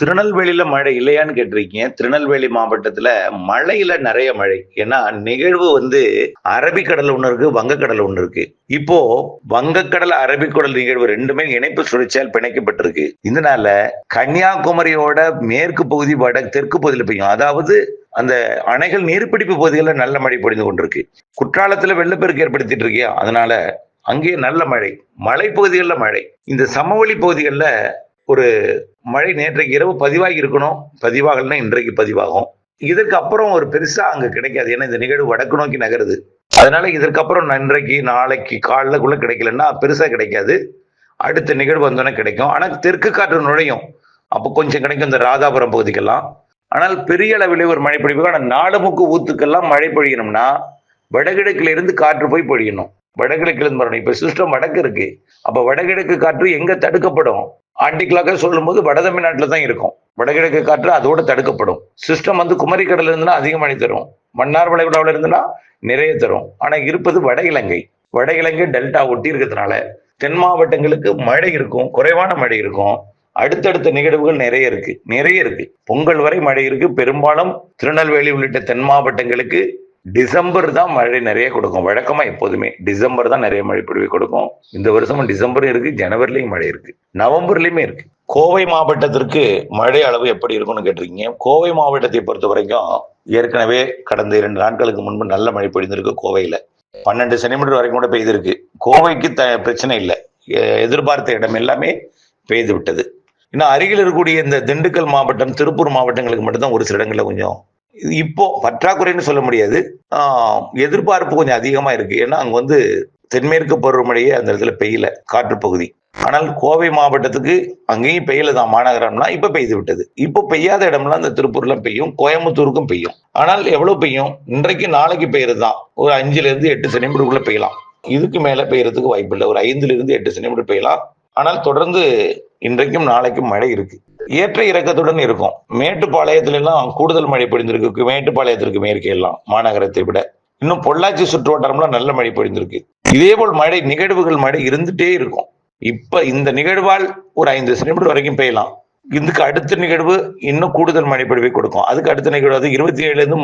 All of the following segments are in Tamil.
திருநெல்வேலியில மழை இல்லையான்னு கேட்டிருக்கீங்க. திருநெல்வேலி மாவட்டத்துல மழையில நிறைய மழை. ஏன்னா நிகழ்வு வந்து அரபிக்கடல் ஒன்று இருக்கு வங்கக்கடல் ஒன்று இருக்கு. இப்போ வங்கக்கடல் அரபிக்கடல் நிகழ்வு ரெண்டுமே இணைப்பு சுழற்சியால் பிணைக்கப்பட்டிருக்கு. இதனால கன்னியாகுமரியோட மேற்கு பகுதி வட தெற்கு பகுதியில் பெய்யும். அதாவது அந்த அணைகள் நீர்பிடிப்பு பகுதிகளில் நல்ல மழை பொழிந்து கொண்டிருக்கு. குற்றாலத்துல வெள்ளப்பெருக்கு ஏற்படுத்திட்டு இருக்கியா அதனால அங்கே நல்ல மழை. மலைப்பகுதிகளில் மழை. இந்த சமவெளி பகுதிகளில் ஒரு மழை நேற்றைக்கு இரவு பதிவாகி இருக்கணும். பதிவாகலன்னா இன்றைக்கு பதிவாகும். இதற்கு அப்புறம் ஒரு பெருசா அங்க கிடைக்காது. ஏன்னா இந்த நிகழ்வு வடக்கு நோக்கி நகருது. அதனால இதற்கப்புறம் இன்றைக்கு நாளைக்கு காலைலக்குள்ள கிடைக்கலன்னா பெருசா கிடைக்காது. அடுத்த நிகழ்வு வந்தோன்னே கிடைக்கும். ஆனால் தெற்கு காற்று நுழையும். அப்போ கொஞ்சம் கிடைக்கும். இந்த ராதாபுரம் பகுதிக்கெல்லாம். ஆனால் பெரிய அளவில் ஒரு மழை பொழிவு. ஆனால் நாடுமுக்கு ஊத்துக்கெல்லாம் மழை பொழியணும்னா வடகிழக்குல இருந்து காற்று போய் பொழியணும். வடகிழக்குல இருந்து வரணும் இப்போ சிஸ்டம் வடக்கு இருக்கு. அப்போ வடகிழக்கு காற்று எங்க தடுக்கப்படும்? ஆண்டிகிளாக சொல்லும்போது வட தமிழ்நாட்டில் தான் இருக்கும். வடகிழக்கு காற்று அதோட தடுக்கப்படும். சிஸ்டம் வந்து குமரி இருந்துன்னா அதிக தரும். மன்னார் வளைகுடாவில் இருந்துன்னா நிறைய தரும். ஆனால் இருப்பது வட இலங்கை. வட இலங்கை டெல்டா ஒட்டி இருக்கிறதுனால தென் மாவட்டங்களுக்கு மழை இருக்கும். குறைவான மழை இருக்கும். அடுத்தடுத்த நிகழ்வுகள் நிறைய இருக்கு. நிறைய இருக்கு. பொங்கல் வரை மழை இருக்கு. பெரும்பாலும் திருநெல்வேலி உள்ளிட்ட தென் மாவட்டங்களுக்கு டிசம்பர் தான் மழை நிறைய கொடுக்கும். வழக்கமா எப்போதுமே டிசம்பர் தான் நிறைய மழை பொழிவு கொடுக்கும். இந்த வருஷமும் டிசம்பரும் இருக்கு ஜனவரிலையும் மழை இருக்கு நவம்பர்லயுமே இருக்கு. கோவை மாவட்டத்திற்கு மழை அளவு எப்படி இருக்கும்னு கேட்டிருக்கீங்க. கோவை மாவட்டத்தை பொறுத்த வரைக்கும் ஏற்கனவே கடந்த இரண்டு நாட்களுக்கு முன்பு நல்ல மழை பொழிந்திருக்கு கோவையில. பன்னெண்டு சென்டிமீட்டர் வரைக்கும் கூட பெய்திருக்கு. கோவைக்கு த பிரச்சனை இல்லை. எ- எதிர்பார்த்த இடம் எல்லாமே பெய்து விட்டது இன்னும் அருகில் இருக்கக்கூடிய இந்த திண்டுக்கல் மாவட்டம் திருப்பூர் மாவட்டங்களுக்கு மட்டும்தான் ஒரு சில இடங்களில் கொஞ்சம் இப்போ பற்றாக்குறைன்னு சொல்ல முடியாது. எதிர்பார்ப்பு கொஞ்சம் அதிகமா இருக்கு. ஏன்னா அங்க வந்து தென்மேற்கு பருவமழையே அந்த இடத்துல பெய்யல காற்று பகுதி. ஆனால் கோவை மாவட்டத்துக்கு அங்கேயும் பெய்யல தான் மாநகரம்னா இப்ப பெய்து விட்டது. இப்போ பெய்யாத இடம்லாம் இந்த திருப்பூர்லாம் பெய்யும் கோயம்புத்தூருக்கும் பெய்யும். ஆனால் எவ்வளவு பெய்யும்? இன்றைக்கு நாளைக்கு பெய்யறது தான் ஒரு அஞ்சுல இருந்து எட்டு சென்டிமீட்டருக்குள்ள பெய்யலாம். இதுக்கு மேல பெய்யறதுக்கு வாய்ப்பு இல்லை ஒரு ஐந்துல இருந்து எட்டு சென்டிமீட்டர் பெய்யலாம். ஆனால் தொடர்ந்து இன்றைக்கும் நாளைக்கும் மழை இருக்கு. ஏற்ற இறக்கத்துடன் இருக்கும். மேட்டுப்பாளையத்துல எல்லாம் கூடுதல் மழை பொழிந்திருக்கு. மேட்டுப்பாளையத்திற்கு மேற்கே எல்லாம் மாநகரத்தை விட. இன்னும் பொள்ளாச்சி சுற்று வட்டாரம்லாம் நல்ல மழை பொழிந்திருக்கு. இதே போல் மழை நிகழ்வுகள் மழை இருந்துட்டே இருக்கும். இப்ப இந்த நிகழ்வால் ஒரு ஐந்து சென்டிமீட்டர் வரைக்கும் பெய்யலாம். இதுக்கு அடுத்த நிகழ்வு இன்னும் கூடுதல் மழைப்பொழிவை கொடுக்கும். அதுக்கு அடுத்த நிகழ்வு அது இருபத்தி ஏழுல இருந்து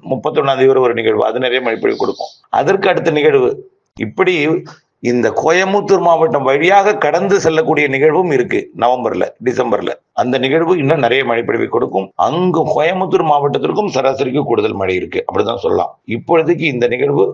முப்பத்தி ஒன்னாம் தேதி வரை ஒரு நிகழ்வு. அது நிறைய மழைப்பொழிவு கொடுக்கும். அதற்கு அடுத்த நிகழ்வு இப்படி இந்த கோயம்புத்தூர் மாவட்டம் வழியாக கடந்து செல்லக்கூடிய நிகழ்வும் இருக்கு நவம்பர்ல டிசம்பர்ல. அந்த நிகழ்வு இன்னும் நிறைய மழை பொழிவை கொடுக்கும். அங்கு கோயம்புத்தூர் மாவட்டத்திற்கும் சராசரிக்கு கூடுதல் மழை இருக்கு அப்படிதான் சொல்லலாம். இப்பொழுதைக்கு இந்த நிகழ்வு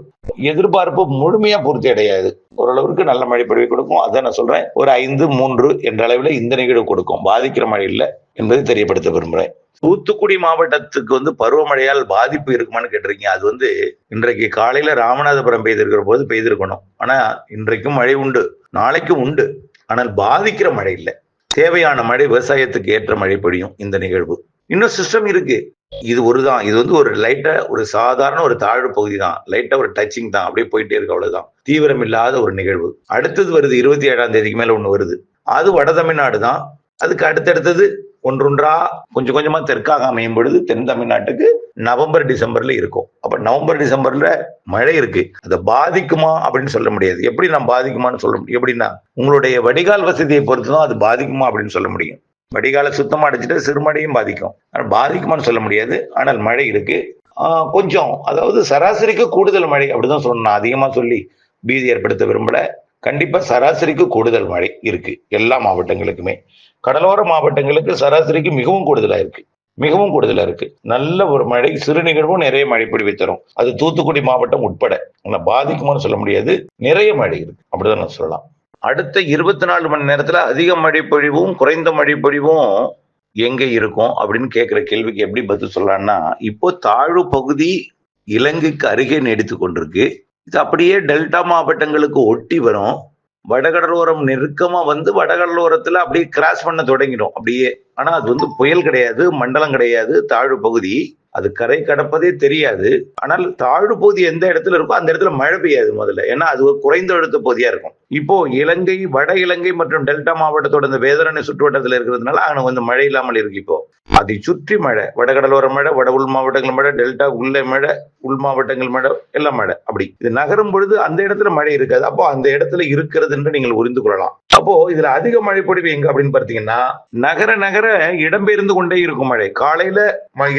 எதிர்பார்ப்பு முழுமையா பூர்த்தி அடையாது. ஓரளவுக்கு நல்ல மழை பொழிவை கொடுக்கும். அதான் நான் சொல்றேன் ஒரு ஐந்து மூன்று என்ற அளவில் இந்த நிகழ்வு கொடுக்கும். பாதிக்கிற மழை இல்லை என்பதை தெரியப்படுத்த விரும்புகிறேன் தூத்துக்குடி மாவட்டத்துக்கு வந்து பருவமழையால் பாதிப்பு இருக்குமான்னு கேட்டிருக்கீங்க. அது வந்து இன்றைக்கு காலையில ராமநாதபுரம் பெய்திருக்கிற போது பெய்திருக்கணும். ஆனா இன்றைக்கும் மழை உண்டு. நாளைக்கும் உண்டு. ஆனால் பாதிக்கிற மழை இல்லை. தேவையான மழை விவசாயத்துக்கு ஏற்ற மழை பொழியும் இந்த நிகழ்வு. இன்னும் சிஸ்டம் இருக்கு. இது ஒரு தான். இது வந்து ஒரு லைட்டா ஒரு சாதாரண ஒரு தாழ்வு பகுதி தான். லைட்டா ஒரு டச்சிங் தான். அப்படியே போயிட்டே இருக்கு அவ்வளவுதான். தீவிரம் இல்லாத ஒரு நிகழ்வு. அடுத்தது வருது இருபத்தி ஏழாம் தேதிக்கு மேல ஒண்ணு வருது. அது வட தமிழ்நாடு தான். அதுக்கு அடுத்தடுத்தது ஒன்றொன்றா கொஞ்சம் கொஞ்சமா தெற்காக அமையும் பொழுது தென் தமிழ்நாட்டுக்கு நவம்பர் டிசம்பர்ல இருக்கும். அப்ப நவம்பர் டிசம்பர்ல மழை இருக்கு. அதை பாதிக்குமா அப்படின்னு சொல்ல முடியாது. எப்படி நான் பாதிக்குமான்னு சொல்ல முடியும்? எப்படின்னா உங்களுடைய வடிகால் வசதியை பொறுத்து தான் அது பாதிக்குமா அப்படின்னு சொல்ல முடியும். வடிகால சுத்தமா அடைச்சிட்டு சிறுமடையும் பாதிக்கும். ஆனால் பாதிக்குமான்னு சொல்ல முடியாது. ஆனால் மழை இருக்கு. கொஞ்சம் அதாவது சராசரிக்கு கூடுதல் மழை அப்படிதான் சொல்லணும். நான் அதிகமா சொல்லி பீதி ஏற்படுத்த விரும்பல. கண்டிப்பா சராசரிக்கு கூடுதல் மழை இருக்கு. எல்லா மாவட்டங்களுக்குமே. கடலோர மாவட்டங்களுக்கு சராசரிக்கு மிகவும் கூடுதலா இருக்கு. மிகவும் கூடுதலா இருக்கு. நல்ல ஒரு மழை சிறு நிகழ்வும் நிறைய மழை பொழிவை தரும். அது தூத்துக்குடி மாவட்டம் உட்பட. ஆனால் பாதிக்குமான்னு சொல்ல முடியாது. நிறைய மழை இருக்கு. அப்படிதான் நான் சொல்லலாம். அடுத்த இருபத்தி நாலு மணி நேரத்துல அதிக மழை பொழிவும் குறைந்த மழை பொழிவும் எங்க இருக்கும் அப்படின்னு கேட்கிற கேள்விக்கு எப்படி பதில் சொல்லலாம்னா இப்போ தாழ்வு பகுதி இலங்கைக்கு அருகே நீடித்து கொண்டிருக்கு. இது அப்படியே டெல்டா மாவட்டங்களுக்கு ஒட்டி வரும். வடகடலோரம் நெருக்கமா வந்து வடகடலோரத்துல அப்படியே கிராஸ் பண்ண தொடங்கிடும். அப்படியே. ஆனா அது வந்து புயல் கிடையாது மண்டலம் கிடையாது தாழ்வு பகுதி. அது கரை கடப்பதே தெரியாது. ஆனால் தாழ்வு பகுதி எந்த இடத்துல இருக்கோ அந்த இடத்துல மழை பெய்யாது முதல்ல. ஏன்னா அது ஒரு குறைந்த அழுத்த பகுதியா இருக்கும். இப்போ இலங்கை வட இலங்கை மற்றும் டெல்டா மாவட்டத்தோட இந்த வேதரணை சுற்றுவட்டத்தில் இருக்கிறதுனால அங்கே வந்து மழை இல்லாமல் இருக்கு இப்போ. அதை சுற்றி மழை வடகடலோர மழை வட உள் மாவட்டங்கள் மழை டெல்டா உள்ள மழை உள் மாவட்டங்கள் மழை எல்லாம் மழை. அப்படி இது நகரும் பொழுது அந்த இடத்துல மழை இருக்காது. அப்போ அந்த இடத்துல இருக்கிறது என்று நீங்கள் புரிந்து கொள்ளலாம். அப்போ இதுல அதிக மழை பொழிவு எங்க அப்படின்னு பார்த்தீங்கன்னா நகர நகர இடம்பெயர்ந்து கொண்டே இருக்கும் மழை. காலையில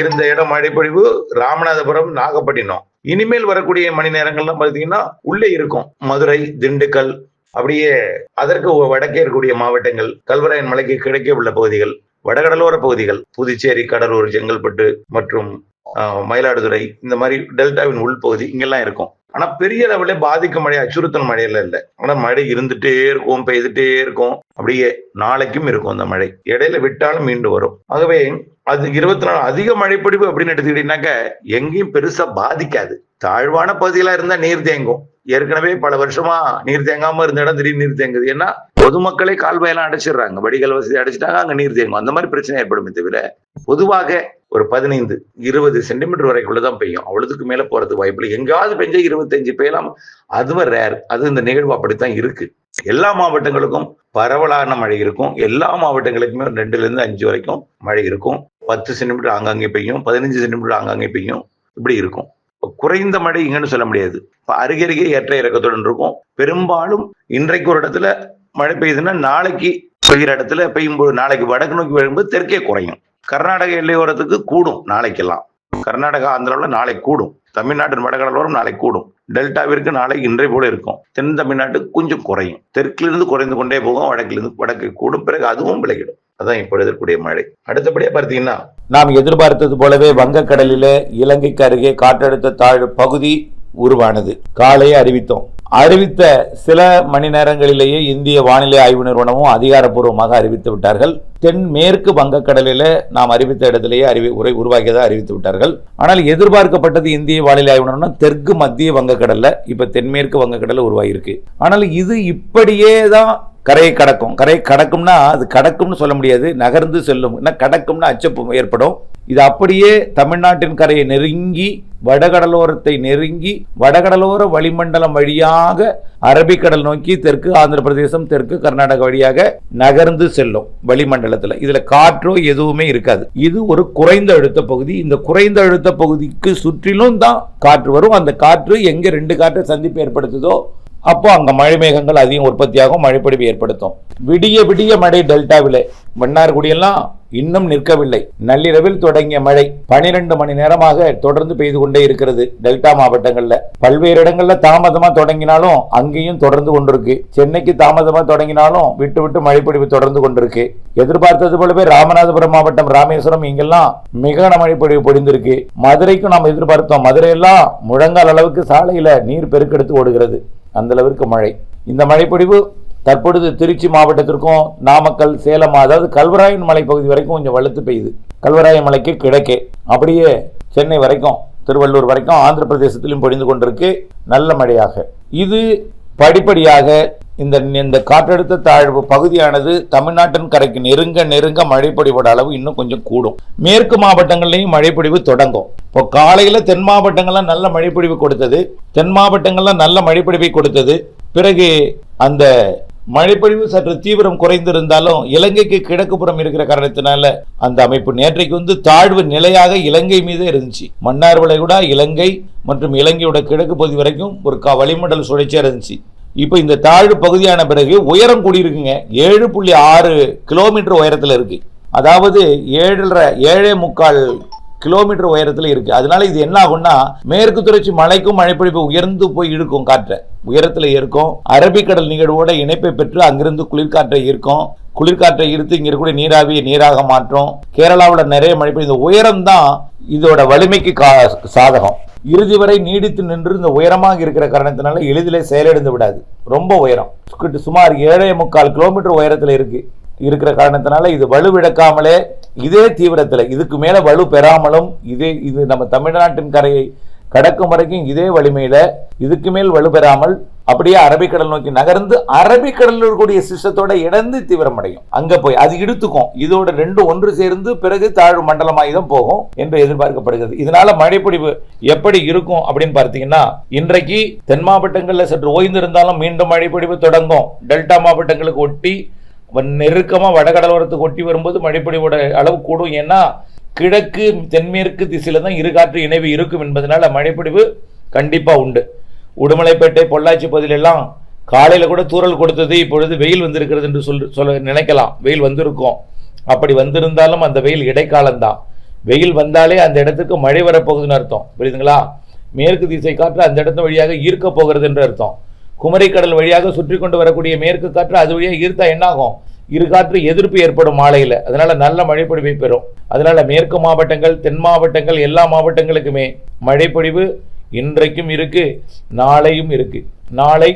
இருந்த இடம் மழை பொழிவு ராமநாதபுரம் நாகப்பட்டினம். இனிமேல் வரக்கூடிய மணி நேரங்கள்லாம் பார்த்தீங்கன்னா உள்ளே இருக்கும். மதுரை திண்டுக்கல் அப்படியே அதற்கு வடக்கே இருக்கக்கூடிய மாவட்டங்கள் கல்வராயன் மலைக்கு கிழக்கே உள்ள பகுதிகள் வடகடலோர பகுதிகள் புதுச்சேரி கடலூர் செங்கல்பட்டு மற்றும் மயிலாடுதுறை இந்த மாதிரி டெல்டாவின் உள்பகுதி இங்கெல்லாம் இருக்கும். ஆனா பெரிய அளவுல பாதிக்கும் மழை அச்சுறுத்தல் மழையெல்லாம் இல்லை. ஆனா மழை இருந்துட்டே இருக்கும் பெய்துட்டே இருக்கும். அப்படியே நாளைக்கும் இருக்கும் அந்த மழை. இடையில விட்டாலும் மீண்டு வரும். ஆகவே அது இருபத்தி நாலு அதிக மழைப்பிடிப்பு அப்படின்னு எடுத்துக்கிட்டீங்கன்னாக்க எங்கேயும் பெருசா பாதிக்காது. தாழ்வான பகுதிகளா இருந்தா நீர் தேங்கும். ஏற்கனவே பல வருஷமா நீர் தேங்காம இருந்த இடம் திடீர்னு நீர் தேங்குது. ஏன்னா பொதுமக்களே கால்வாயெல்லாம் அடைச்சிடுறாங்க. வடிகால் வசதி அடைச்சிட்டாங்க அங்க நீர் தேங்கும். அந்த மாதிரி பிரச்சனை ஏற்படும் தவிர பொதுவாக ஒரு பதினைந்து இருபது சென்டிமீட்டர் வரைக்குள்ளதான் பெய்யும். அவ்வளவுக்கு மேல போறது வாய்ப்பு இல்லை எங்காவது பெஞ்சா இருபத்தஞ்சு பெய்யலாம். அதுவும் ரேர் அது இந்த நிகழ்வு அப்படித்தான் இருக்கு. எல்லா மாவட்டங்களுக்கும் பரவலான மழை இருக்கும். எல்லா மாவட்டங்களுக்குமே ரெண்டுலேருந்து ரெண்டுல இருந்து அஞ்சு வரைக்கும் மழை இருக்கும். பத்து சென்டிமீட்டர் ஆங்காங்கே பெய்யும். பதினஞ்சு சென்டிமீட்டர் ஆங்காங்கே பெய்யும். இப்படி இருக்கும். குறைந்த மழை இங்கன்னு சொல்ல முடியாது. இப்ப அருகருகே ஏற்ற இறக்கத்துடன் இருக்கும். பெரும்பாலும் இன்றைக்கு ஒரு இடத்துல மழை பெய்யுதுன்னா நாளைக்கு பெய்கிற இடத்துல பெய்யும்போது நாளைக்கு வடக்கு நோக்கி வரும்போது தெற்கே குறையும். கர்நாடக எல்லையோரத்துக்கு கூடும் நாளைக்கெல்லாம். கர்நாடகா ஆந்திராவில் நாளை கூடும். தமிழ்நாட்டின் வடகடலோரம் நாளை கூடும். டெல்டாவிற்கு நாளை இன்றை போல இருக்கும். தென் தமிழ்நாட்டுக்கு கொஞ்சம் குறையும். தெற்கிலிருந்து குறைந்து கொண்டே போகும். வடக்கிலிருந்து வடக்கு கூடும். பிறகு அதுவும் விலகிடும். அதான் இப்போ இருக்கக்கூடிய மழை. அடுத்தபடியா பார்த்தீங்கன்னா நாம் எதிர்பார்த்தது போலவே வங்கக்கடலில் இலங்கைக்கு அருகே காற்றழுத்த தாழ்வு பகுதி உருவானது. காலையே அறிவித்தோம். அறிவித்த சில மணி நேரங்களிலேயே இந்திய வானிலை ஆய்வு நிறுவனமும் அதிகாரப்பூர்வமாக அறிவித்து விட்டார்கள். தென் மேற்கு வங்கக்கடலில் நாம் அறிவித்த இடத்திலேயே அறிவி உரை உருவாக்கியதாக அறிவித்து விட்டார்கள். ஆனால் எதிர்பார்க்கப்பட்டது இந்திய வானிலை ஆய்வு நிறுவனம் தெற்கு மத்திய வங்கக்கடலில் இப்போ தென்மேற்கு வங்கக்கடலில் உருவாகியிருக்கு. ஆனால் இது இப்படியே தான் கரையை கடக்கும். கரையை கடக்கும்னா அது கடக்கும்னு சொல்ல முடியாது. நகர்ந்து செல்லும். என்ன கடக்கும்னா அச்சப்பு ஏற்படும். இது அப்படியே தமிழ்நாட்டின் கரையை நெருங்கி வடகடலோரத்தை நெருங்கி வடகடலோர வளிமண்டலம் வழியாக அரபிக்கடல் நோக்கி தெற்கு ஆந்திர பிரதேசம் தெற்கு கர்நாடகா வழியாக நகர்ந்து செல்லும் வளிமண்டலத்தில். இதில் காற்றோ எதுவுமே இருக்காது. இது ஒரு குறைந்த அழுத்த பகுதி. இந்த குறைந்த அழுத்த பகுதிக்கு சுற்றிலும் தான் காற்று வரும். அந்த காற்று எங்கே ரெண்டு காற்றை சந்திப்பு ஏற்படுத்துதோ அப்போ அங்க மழை மேகங்கள் அதிகம் உற்பத்தியாகும் மழைப்பொழிவு ஏற்படுத்தும். விடிய விடிய மழை டெல்டாவில். மன்னார்குடியெல்லாம் இன்னும் நிற்கவில்லை. நள்ளிரவில் தொடங்கிய மழை பனிரெண்டு மணி நேரமாக தொடர்ந்து பெய்து கொண்டே இருக்கிறது டெல்டா மாவட்டங்கள்ல. பல்வேறு இடங்கள்ல தாமதமா தொடங்கினாலும் அங்கேயும் தொடர்ந்து கொண்டிருக்கு. சென்னைக்கு தாமதமா தொடங்கினாலும் விட்டு விட்டு மழைப்பொழிவு தொடர்ந்து கொண்டிருக்கு. எதிர்பார்த்தது போலவே ராமநாதபுரம் மாவட்டம் ராமேஸ்வரம் இங்கெல்லாம் மிக மழைப்பொழிவு பொழிந்திருக்கு. மதுரைக்கும் நாம் எதிர்பார்த்தோம். மதுரையெல்லாம் முழங்கால் அளவுக்கு சாலையில நீர் பெருக்கெடுத்து ஓடுகிறது. அந்த அளவிற்கு மழை. இந்த மழைப்பொழிவு தற்பொழுது திருச்சி மாவட்டத்திற்கும் நாமக்கல் சேலம் அதாவது கல்வராயன் மலை பகுதி வரைக்கும் கொஞ்சம் வலுத்து பெய்யுது. கல்வராயன் மலைக்கு கிழக்கே. அப்படியே சென்னை வரைக்கும் திருவள்ளூர் வரைக்கும் ஆந்திர பிரதேசத்திலும் பொழிந்து கொண்டிருக்கு. நல்ல மழையாக. இது படிப்படியாக இந்த இந்த காற்றழுத்த தாழ்வு பகுதியானது தமிழ்நாட்டின் கரைக்கு நெருங்க நெருங்க மழைப்பொழிவோட அளவு இன்னும் கொஞ்சம் கூடும். மேற்கு மாவட்டங்கள்லையும் மழைப்பொழிவு தொடங்கும். இப்போ காலையில் தென் மாவட்டங்கள்லாம் நல்ல மழைப்பொழிவு கொடுத்தது. தென் மாவட்டங்கள்லாம் நல்ல மழைப்பொழிவை கொடுத்தது. பிறகு அந்த மழைப்பொழிவு சற்று தீவிரம் குறைந்திருந்தாலும் இலங்கைக்கு கிழக்குப்புறம் இருக்கிற காரணத்தினால அந்த அமைப்பு நேற்றைக்கு வந்து தாழ்வு நிலையாக இலங்கை மீது இருந்துச்சு. மன்னார் வளைகுடா இலங்கை மற்றும் இலங்கையோட கிழக்கு பகுதி வரைக்கும் ஒரு க சுழற்சியாக இருந்துச்சு. இப்போ இந்த தாழ்வு பகுதியான பிறகு உயரம் கூடியிருக்குங்க. ஏழு புள்ளி ஆறு கிலோமீட்டர் உயரத்தில் இருக்கு. அதாவது ஏழரை ஏழே முக்கால் கிலோமீட்டர் உயரத்தில் இருக்கு. அதனால இது என்ன ஆகும்னா மேற்கு தொடர்ச்சி மலைக்கும் மழைப்பிடிப்பு உயர்ந்து போய் இழுக்கும் காற்றை. உயரத்தில் இருக்கும் அரபிக்கடல் நிகழ்வோட இணைப்பை பெற்று அங்கிருந்து குளிர்காற்றை ஈர்க்கும். குளிர்காற்றை ஈர்த்து இங்க இருக்கக்கூடிய நீராவியை நீராக மாற்றும். கேரளாவில் நிறைய மழை பெய்யும் இந்த உயரம் தான் இதோட வலிமைக்கு கா- சாதகம். இறுதி வரை நீடித்து நின்று இந்த உயரமாக இருக்கிற காரணத்தினால எளிதிலே செயலிழந்து விடாது. ரொம்ப உயரம். கிட்ட சுமார் ஏழே முக்கால் கிலோமீட்டர் உயரத்தில் இருக்கு. இருக்கிற காரணத்தினால இது வலுவிழக்காமலே இதே தீவிரத்தில் இதுக்கு மேலே வலு பெறாமலும் இதே இது நம்ம தமிழ்நாட்டின் கரையை கடக்கும் வரைக்கும் இதே வலிமையில் இதுக்கு மேல் வலு பெறாமல் அப்படியே அரபிக்கடல் நோக்கி நகர்ந்து அரபிக்கடலில் இருக்கக்கூடிய சிஸ்டத்தோட இணைந்து தீவிரமடையும். அங்கே போய் அது இழுத்துக்கும் இதோட ரெண்டு ஒன்று சேர்ந்து பிறகு தாழ்வு மண்டலமாகி தான் போகும் என்று எதிர்பார்க்கப்படுகிறது. இதனால மழைப்பொடிவு எப்படி இருக்கும் அப்படின்னு பார்த்தீங்கன்னா இன்றைக்கு தென் மாவட்டங்களில் சற்று ஓய்ந்திருந்தாலும் மீண்டும் மழைப்பொடிவு தொடங்கும். டெல்டா மாவட்டங்களுக்கு ஒட்டி நெருக்கமாக வடகடலோரத்துக்கு ஒட்டி வரும்போது மழைப்பொழிவோட அளவு கூடும். ஏன்னா கிழக்கு தென்மேற்கு திசையில் தான் இரு காற்று இணைவு இருக்கும் என்பதனால மழைப்பொழிவு கண்டிப்பாக உண்டு. உடுமலைப்பேட்டை பொள்ளாச்சி பகுதியிலெல்லாம் காலையில் கூட தூறல் கொடுத்தது இப்பொழுது வெயில் வந்திருக்கிறது என்று சொல் சொல்ல நினைக்கலாம். வெயில் வந்திருக்கும். அப்படி வந்திருந்தாலும் அந்த வெயில் இடைக்காலம்தான். வெயில் வந்தாலே அந்த இடத்துக்கு மழை வரப்போகுதுன்னு அர்த்தம். புரியுதுங்களா? மேற்கு திசை காற்று அந்த இடத்து வழியாக ஈர்க்க போகிறது என்று அர்த்தம். குமரிக்கடல் வழியாக சுற்றி கொண்டு வரக்கூடிய மேற்கு காற்று அது வழியாக ஈர்த்தா என்னாகும்? இரு காற்று எதிர்ப்பு ஏற்படும் மாலையில். அதனால் நல்ல மழைப்பொழிவை பெறும். அதனால் மேற்கு மாவட்டங்கள் தென் மாவட்டங்கள் எல்லா மாவட்டங்களுக்குமே மழைப்பொழிவு இன்றைக்கும் இருக்கு நாளையும் இருக்குது நாளை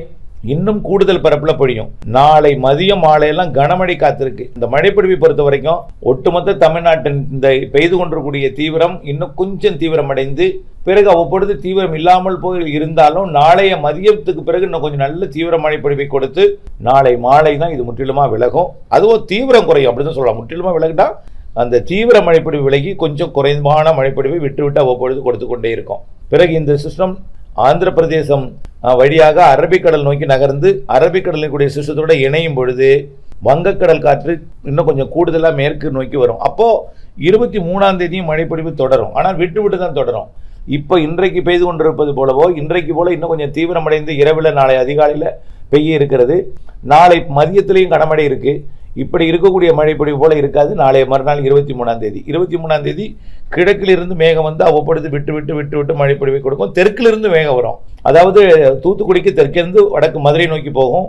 இன்னும் கூடுதல் பரப்பில் பொழியும். நாளை மதியம் மாலையெல்லாம் கனமழை காத்திருக்கு. இந்த மழைப்பொழிவை பொறுத்த வரைக்கும் ஒட்டுமொத்த தமிழ்நாட்டின் இந்த பெய்து கொண்டிருக்கூடிய தீவிரம் இன்னும் கொஞ்சம் தீவிரமடைந்து பிறகு அவ்வப்பொழுது தீவிரம் இல்லாமல் போய் இருந்தாலும் நாளைய மதியத்துக்கு பிறகு இன்னும் கொஞ்சம் நல்ல தீவிர மழைப்பொழிவை கொடுத்து நாளை மாலை தான் இது முற்றிலுமாக விலகும். அதுவும் தீவிரம் குறையும் அப்படின்னு சொல்லலாம். முற்றிலுமாக விலகிட்டா அந்த தீவிர மழைப்பொழிவு விலகி கொஞ்சம் குறைவான மழைப்பொழிவை விட்டுவிட்டு அவ்வப்பொழுது கொடுத்து கொண்டே இருக்கும். பிறகு இந்த சிஸ்டம் ஆந்திர பிரதேசம் வழியாக அரபிக்கடல் நோக்கி நகர்ந்து அரபிக்கடலின் கூடிய சிஸ்டத்தோட இணையும் பொழுது வங்கக்கடல் காற்று இன்னும் கொஞ்சம் கூடுதலாக மேற்கு நோக்கி வரும். அப்போது இருபத்தி மூணாம் தேதியும் மழைப்பொழிவு தொடரும். ஆனால் விட்டு விட்டு தான் தொடரும். இப்போ இன்றைக்கு பெய்து கொண்டிருப்பது போலவோ இன்றைக்கு போல இன்னும் கொஞ்சம் தீவிரமடைந்து இரவில் நாளை அதிகாலையில் பெய்ய இருக்கிறது. நாளை மதியத்திலையும் கனமழை இருக்குது இப்படி இருக்கக்கூடிய மழைப்பொழிவு போல இருக்காது. நாளைய மறுநாள் இருபத்தி மூணாம் தேதி. இருபத்தி மூணாம் தேதி கிழக்கிலிருந்து மேகம் வந்து அவ்வப்பொழுது விட்டு விட்டு விட்டு விட்டு மழைப்பொழிவை கொடுக்கும். தெற்கிலிருந்து மேகம் வரும். அதாவது தூத்துக்குடிக்கு தெற்கிருந்து வடக்கு மதுரை நோக்கி போகும்.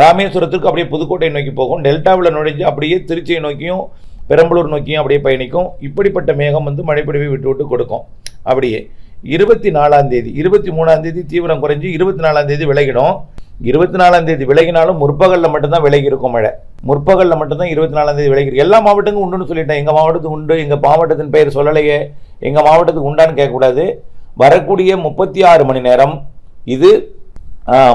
ராமேஸ்வரத்துக்கு அப்படியே புதுக்கோட்டை நோக்கி போகும். டெல்டாவில் நுழைஞ்சு அப்படியே திருச்சியை நோக்கியும் பெரம்பலூர் நோக்கியும் அப்படியே பயணிக்கும். இப்படிப்பட்ட மேகம் வந்து மழைப்பொழிவை விட்டு விட்டு கொடுக்கும். அப்படியே இருபத்தி நாலாம் தேதி இருபத்தி மூணாம் தேதி தீவிரம் குறைஞ்சு இருபத்தி நாலாம் தேதி விலகிடும். இருபத்தி நாலாம் தேதி விலகினாலும் முற்பகலில் மட்டும்தான் விலகி இருக்கும் மழை. முற்பகலில் மட்டும்தான் இருபத்தி நாலாம் தேதி விலகி எல்லா மாவட்டங்களும் உண்டுன்னு சொல்லிட்டேன். எங்கள் மாவட்டத்துக்கு உண்டு எங்கள் மாவட்டத்தின் பெயர் சொல்லலையே எங்கள் மாவட்டத்துக்கு உண்டான்னு கேட்கக்கூடாது. வரக்கூடிய முப்பத்தி ஆறு மணி நேரம் இது ஆ,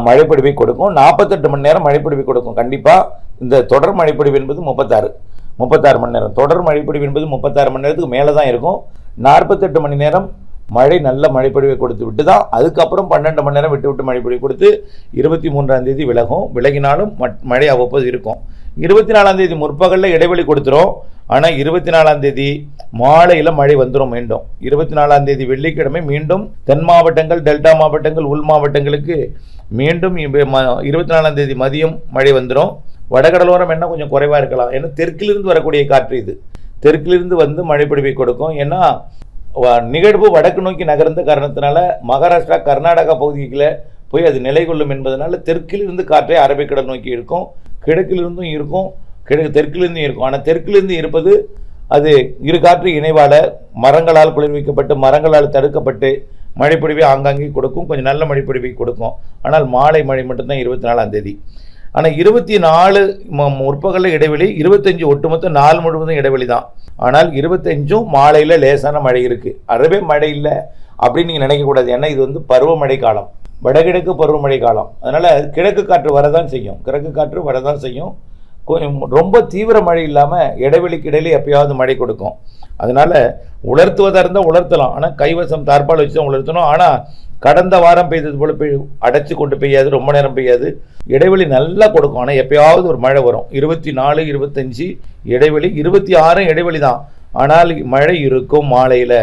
கொடுக்கும். நாற்பத்தெட்டு மணி நேரம் மழைப்பொழிவை கொடுக்கும். கண்டிப்பாக இந்த தொடர் மழைப்பிடிவு என்பது முப்பத்தாறு. முப்பத்தாறு மணி நேரம். தொடர் மழைப்பொழிவு என்பது முப்பத்தாறு மணி நேரத்துக்கு மேலே தான் இருக்கும். நாற்பத்தெட்டு மணி நேரம் மழை நல்ல மழைப்பொழிவை கொடுத்து விட்டு தான் அதுக்கப்புறம் பன்னெண்டு மணி நேரம் விட்டு விட்டு மழைப்பொழிவு கொடுத்து இருபத்தி மூன்றாம் தேதி விலகும். விலகினாலும் மட்- மழை அவ்வப்போது இருக்கும். இருபத்தி நாலாம் தேதி முற்பகலில் இடைவெளி கொடுத்துரும். ஆனால் இருபத்தி நாலாம் தேதி மாலையில் மழை வந்துடும் மீண்டும். இருபத்தி நாலாம் தேதி வெள்ளிக்கிழமை மீண்டும் தென் மாவட்டங்கள் டெல்டா மாவட்டங்கள் உள் மாவட்டங்களுக்கு மீண்டும் இருபத்தி நாலாம் தேதி மதியம் மழை வந்துடும் வடகடலோரம் என்ன கொஞ்சம் குறைவாக இருக்கலாம். ஏன்னா தெற்கிலிருந்து வரக்கூடிய காற்று இது. தெற்கிலிருந்து வந்து மழைப்பொழிவை கொடுக்கும். ஏன்னா நிகழ்வு வடக்கு நோக்கி நகர்ந்த காரணத்தினால மகாராஷ்டிரா கர்நாடகா பகுதிகளில் போய் அது நிலை கொள்ளும் என்பதனால தெற்கிலிருந்து காற்றே அரபிக்கடல் நோக்கி இருக்கும் கிழக்கிலிருந்தும் இருக்கும் கிழக்கு தெற்கிலிருந்தும் இருக்கும். ஆனால் தெற்கிலிருந்து இருப்பது அது இரு காற்று இணைவால் மரங்களால் குளிர்விக்கப்பட்டு மரங்களால் தடுக்கப்பட்டு மழைப்பொழிவை ஆங்காங்கே கொடுக்கும் கொஞ்சம் நல்ல மழைப்பொழிவை கொடுக்கும். ஆனால் மாலை மழை மட்டும்தான் இருபத்தி நாலாம் தேதி. ஆனால் இருபத்தி நாலு முற்பகலில் இடைவெளி இருபத்தஞ்சு ஒட்டுமொத்த நாள் முழுவதும் இடைவெளி தான். ஆனால் இருபத்தஞ்சும் மாலையில் லேசான மழை இருக்குது அறவே மழை இல்லை அப்படின்னு நீங்கள் நினைக்கக்கூடாது ஏன்னா இது வந்து பருவமழை காலம். வடகிழக்கு பருவமழை காலம். அதனால் கிழக்கு காற்று வரதான் செய்யும். கிழக்கு காற்று வரதான் செய்யும். கொஞ்சம் ரொம்ப தீவிர மழை இல்லாமல் இடைவெளிக்கு இடையிலே எப்பயாவது மழை கொடுக்கும். அதனால் உலர்த்துவதாக இருந்தால் உலர்த்தலாம். ஆனால் கைவசம் தார்பால் வச்சு தான் உலர்த்தணும். ஆனால் கடந்த வாரம் பெய்தது போல் பெய் அடைச்சி கொண்டு பெய்யாது ரொம்ப நேரம் பெய்யாது. இடைவெளி நல்லா கொடுக்கும். ஆனால் எப்பயாவது ஒரு மழை வரும். இருபத்தி நாலு இருபத்தஞ்சி இடைவெளி இருபத்தி ஆறும் இடைவெளி தான். ஆனால் மழை இருக்கும் மாலையில்.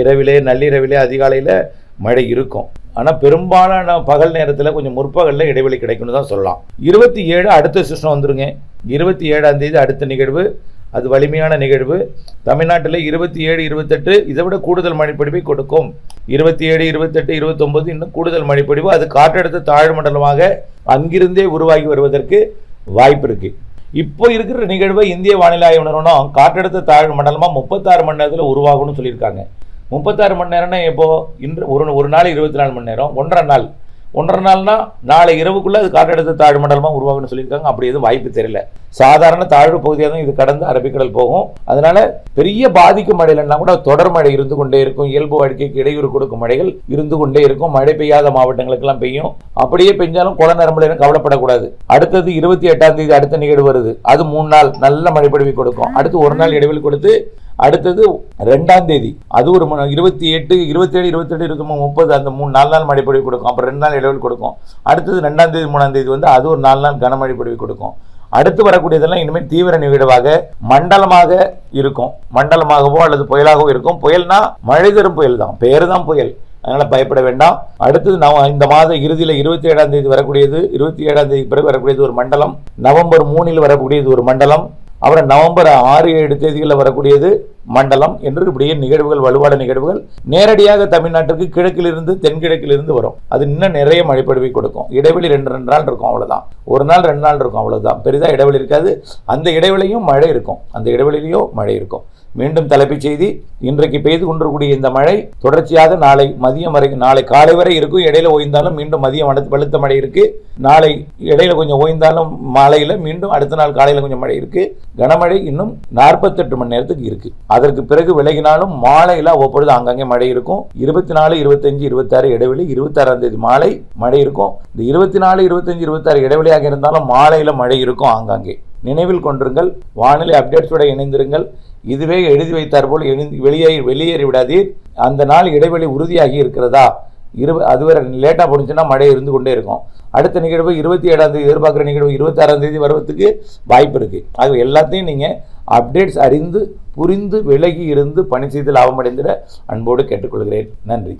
இரவிலே நள்ளிரவிலே அதிகாலையில் மழை இருக்கும். ஆனால் பெரும்பாலான பகல் நேரத்தில் கொஞ்சம் முற்பகலில் இடைவெளி கிடைக்கும்னு தான் சொல்லலாம். இருபத்தி ஏழு அடுத்த சிஸ்டம் வந்துருங்க. இருபத்தி ஏழாம் தேதி அடுத்த நிகழ்வு. அது வலிமையான நிகழ்வு. தமிழ்நாட்டில் இருபத்தி ஏழு இருபத்தெட்டு இதை விட கூடுதல் மழைப்பொழிவை கொடுக்கும். இருபத்தி ஏழு இருபத்தெட்டு இருபத்தொம்பது இன்னும் கூடுதல் மழைப்பொழிவு. அது காற்றழுத்த தாழ்வு மண்டலமாக அங்கிருந்தே உருவாகி வருவதற்கு வாய்ப்பு இருக்கு. இப்போ இருக்கிற நிகழ்வை இந்திய வானிலை ஆய்வு நிறுவனம் காற்றழுத்த தாழ்வு மண்டலமாக முப்பத்தாறு மணி நேரத்தில் உருவாகும்னு சொல்லியிருக்காங்க. முப்பத்தாறு மணி நேரம்னா இப்போது இன்று ஒரு ஒரு நாள் இருபத்தி நாலு மணி நேரம். ஒன்றரை நாள். ஒன்றரை நாள்னா நாளை இரவுக்குள்ளே அது காற்றழுத்த தாழ்வு மண்டலமாக உருவாகும்னு சொல்லியிருக்காங்க. அப்படி எதுவும் வாய்ப்பு தெரியல. சாதாரண தாழ்வு பகுதியாக தான் இது கடந்து அரபிக்கடல் போகும். அதனால பெரிய பாதிக்கும் மழையிலன்னா கூட தொடர் மழை இருந்து கொண்டே இருக்கும். இயல்பு வாழ்க்கைக்கு இடையூறு கொடுக்கும் மழைகள் இருந்து கொண்டே இருக்கும். மழை பெய்யாத மாவட்டங்களுக்கெல்லாம் பெய்யும். அப்படியே பெஞ்சாலும் குள நரம்புல கவலைப்படக்கூடாது. அடுத்தது இருபத்தி எட்டாம் தேதி அடுத்த நிகழ்வு வருது. அது மூணு நாள் நல்ல மழைப்பொழிவை கொடுக்கும். அடுத்து ஒரு நாள் இடைவெளி கொடுத்து அடுத்தது ரெண்டாம் தேதி. அது ஒரு இருபத்தி எட்டு இருபத்தேழு இருபத்தெட்டு இருபத்தி முப்பது அந்த மூணு நாலு நாள் மழைப்பொழிவு கொடுக்கும். அப்புறம் ரெண்டு நாள் இடைவெளி கொடுக்கும். அடுத்தது ரெண்டாம் தேதி மூணாம் தேதி வந்து அது ஒரு நாலு நாள் கனமழை பொழிவு கொடுக்கும். அடுத்து வரக்கூடியதெல்லாம் இனிமேல் தீவிர நிகழ்வாக மண்டலமாக இருக்கும். மண்டலமாகவோ அல்லது புயலாகவோ இருக்கும். புயல்னா மழை தரும் புயல் தான். பேரு தான் புயல். அதனால் பயப்பட வேண்டாம். அடுத்தது நம்ம இந்த மாத இறுதியில் இருபத்தி ஏழாம் தேதி வரக்கூடியது இருபத்தி ஏழாம் தேதி பிறகு வரக்கூடியது ஒரு மண்டலம். நவம்பர் மூணில் வரக்கூடியது ஒரு மண்டலம். அப்புறம் நவம்பர் ஆறு ஏழு தேதிகளில் வரக்கூடியது மண்டலம் என்று இப்படியே நிகழ்வுகள் வலுவான நிகழ்வுகள் நேரடியாக தமிழ்நாட்டிற்கு கிழக்கிலிருந்து தென்கிழக்கிலிருந்து வரும். அது இன்னும் நிறைய மழைப்படுவை கொடுக்கும். இடைவெளி ரெண்டு ரெண்டு நாள் இருக்கும் அவ்வளோதான் ஒரு நாள் ரெண்டு நாள் இருக்கும் அவ்வளோதான் பெரிதா இடைவெளி இருக்காது. அந்த இடைவெளியும் மழை இருக்கும். அந்த இடைவெளியிலையும் மழை இருக்கும். மீண்டும் தலைப்புச் செய்தி. இன்றைக்கு பெய்து கொண்டிருக்கூடிய இந்த மழை தொடர்ச்சியாக நாளை மதியம் வரை நாளை காலை வரை இருக்கும். இடையில ஓய்ந்தாலும் மீண்டும் மதியம் அடுத்து பழுத்த மழை இருக்கு. நாளை இடையில கொஞ்சம் ஓய்ந்தாலும் மாலையில மீண்டும் அடுத்த நாள் காலையில கொஞ்சம் மழை இருக்கு. கனமழை இன்னும் நாற்பத்தெட்டு மணி நேரத்துக்கு இருக்கு. அதற்கு பிறகு விலகினாலும் மாலையில அவ்வப்பொழுது அங்கங்கே மழை இருக்கும். இருபத்தி நாலு இருபத்தஞ்சு இருபத்தாறு இடைவெளி இருபத்தாறாம் தேதி மாலை மழை இருக்கும். இந்த இருபத்தி நாலு இருபத்தஞ்சு இருபத்தாறு இடைவெளியாக இருந்தாலும் மாலையில மழை இருக்கும் ஆங்காங்கே நினைவில் கொண்டிருங்கள். வானிலை அப்டேட்ஸோட இணைந்திருங்கள். இதுவே எழுதி வைத்தார் போல் எழுந்து வெளியே வெளியேறி விடாதீர். அந்த நாள் இடைவெளி உறுதியாகி இருக்கிறதா? இரு அதுவரை லேட்டாக போணுச்சுன்னா மழை இருந்து கொண்டே இருக்கும். அடுத்த நிகழ்வு இருபத்தி ஏழாம் தேதி எதிர்பார்க்குற நிகழ்வு இருபத்தாறாம் தேதி வருவதுக்கு வாய்ப்பு இருக்குது ஆக எல்லாத்தையும் நீங்கள் அப்டேட்ஸ் அறிந்து புரிந்து விலகி இருந்து பணி செய்து லாபமடைந்திட அன்போடு கேட்டுக்கொள்கிறேன். நன்றி.